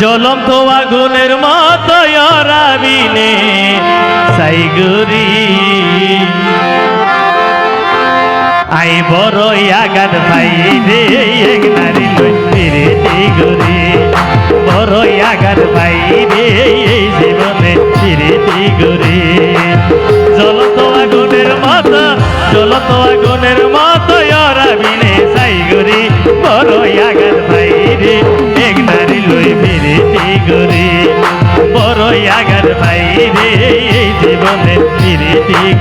জ্বলন্ত আগুনের মতো সাইগুরি আই বড় আগাত ভাই রে, এক লই ফিরে গুরি। বড় আগাত ভাই রে ফিরে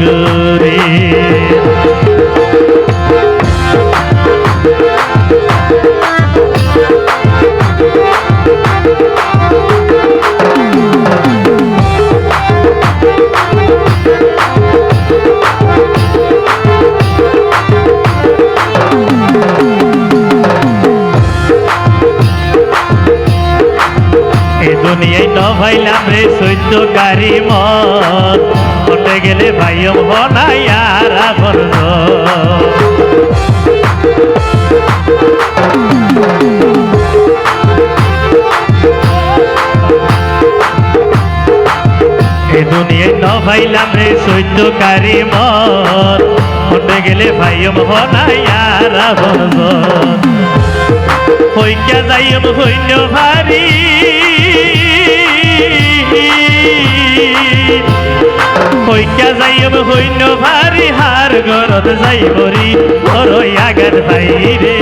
ভাইলাম রে সৈত্যকারী মন হতে গেলে ভাইম হনাই আর আপন এ দুনিয়ায় ন ভাইলাম রে মন হতে গেলে ভাইম হনাই আর আপন হইকা যাইম হইন্য ভারী। হইকা যাইব হইন ভারী হার গরত যাইবরি বড়ই আগাত ভাইরে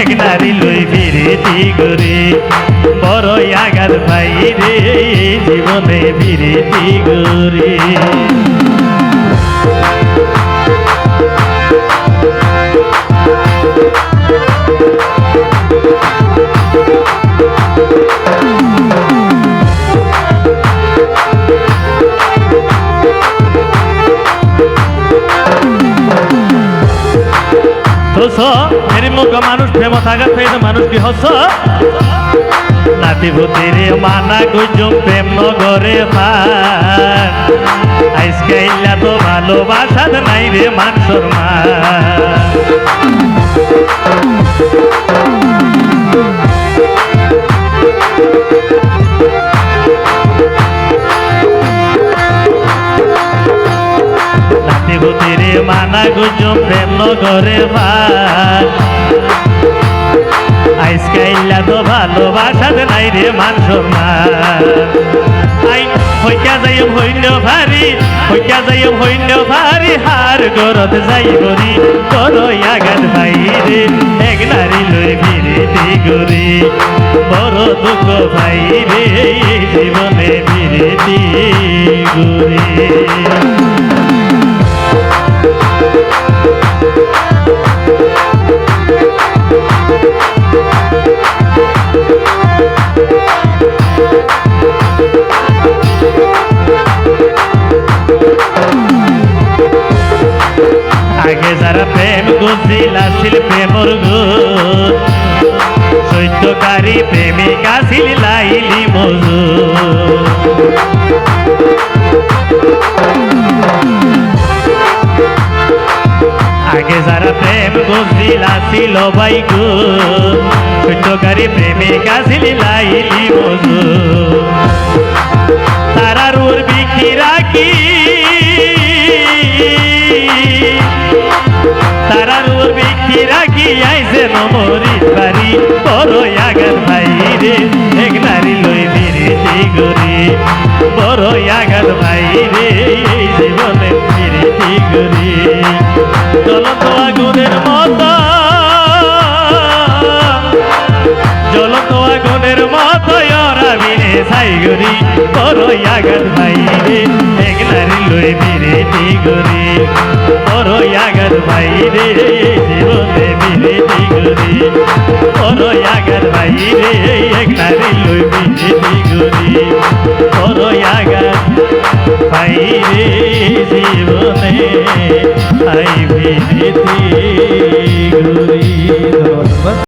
এক নারী লই ফিরে গরি বড়ই আগাত ভাইরে জীবনে ফিরে গরি হস, এর মুখ মানুষ প্রেম থাকা ফের মানুষ কি হস? নাতি ভূতিরে মানা গুজুম প্রেম নগরে ফান আইসকে ইল্লা তো ভালোবাসাদ নাই রে মানুষর মা মানা গুজুম প্রেম নগরে ফান আইসকে ইল্লা তো ভালোবাসাদ নাই রে মানুষর মা আই, হইকা যাইম হইন্য ভারি, হইকা যাইম হইন্য ভারি, হার গরত যাইবরি করো আগাত ভাই এক নারী লই ফিরে গরি বড় দুঃখ ভাই জীবনে গরি যারা প্রেম গুছিল আসিল প্রেমর গুণ সৈত্যকারী প্রেমিকা ছিল লাইলি মজু আগে যারা প্রেম গুছিল আসিল গুণ সৈত্যকারী প্রেমিকা ছিল লাইলি মজু বাড়ি, বড় আগার ভাই রে, এক নারী লই ফিরে গরি বড় আগার ভাই রে, এই জীবনে ফিরে গরি জ্বলন্ত আগুনের মতো জ্বলন্ত আগুনের মতো রাবিনে সাইগরি বড় আগার ভাই রে, এক নারী লই ফিরে গরি বড় আগার ভাই রে জীবনে ফিরে গরি তোর আগার বাইরে একটারি লইবি গরি তোর আগ